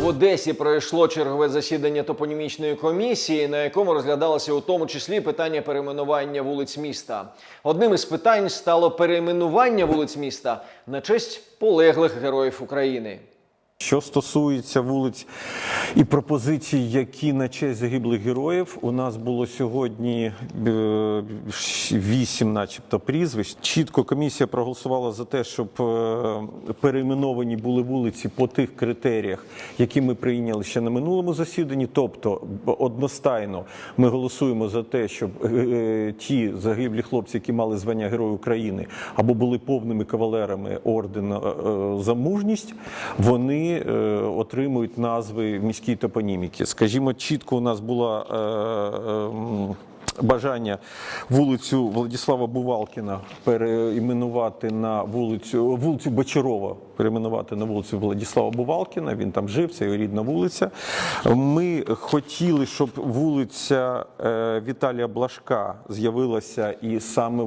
В Одесі пройшло чергове засідання топонімічної комісії, на якому розглядалося у тому числі питання перейменування вулиць міста. Одним із питань стало перейменування вулиць міста на честь полеглих героїв України. Що стосується вулиць і пропозицій, які на честь загиблих героїв, у нас було сьогодні е, вісім, начебто, прізвищ. Чітко комісія проголосувала за те, щоб е, перейменовані були вулиці по тих критеріях, які ми прийняли ще на минулому засіданні. Тобто, одностайно ми голосуємо за те, щоб е, ті загиблі хлопці, які мали звання Герою України або були повними кавалерами ордена за мужність, вони е, отримують назви міській топоніміки. Скажімо, чітко у нас була. е, е, Бажання вулицю Владислава Бувалкіна переіменувати на вулицю вулицю Бочарова, перейменувати на вулицю Владислава Бувалкіна. Він там жив, це його рідна вулиця. Ми хотіли, щоб вулиця е, Віталія Блашка з'явилася і саме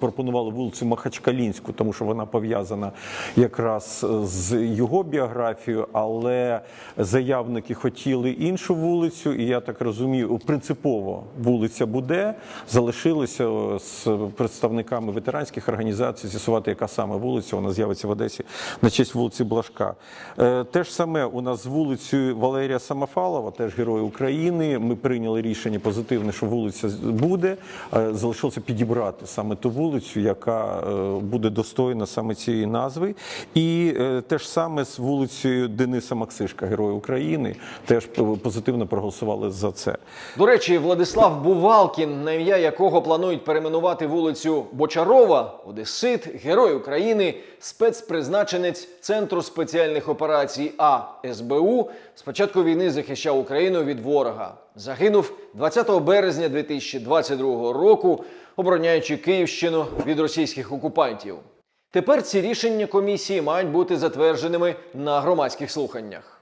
пропонували вулицю Махачкалінську, тому що вона пов'язана якраз з його біографією, але заявники хотіли іншу вулицю, і я так розумію, принципово вулиця буде. Залишилося з представниками ветеранських організацій з'ясувати, яка саме вулиця вона з'явиться в Одесі на честь вулиці Блашка. Е, Те ж саме у нас з вулицею Валерія Самофалова, теж герой України. Ми прийняли рішення позитивне, що вулиця буде. Е, Залишилося підібрати саме ту вулицю, яка е, буде достойна саме цієї назви. І е, те ж саме з вулицею Дениса Максишка, Героя України, теж е, позитивно проголосували за це. До речі, Владислав Бувалкін, на ім'я якого планують перейменувати вулицю Бочарова, Одесит, Герой України, спецпризначенець Центру спеціальних операцій А СБУ, з початку війни захищав Україну від ворога. Загинув 20 березня 2022 року, обороняючи Київщину від російських окупантів. Тепер ці рішення комісії мають бути затвердженими на громадських слуханнях.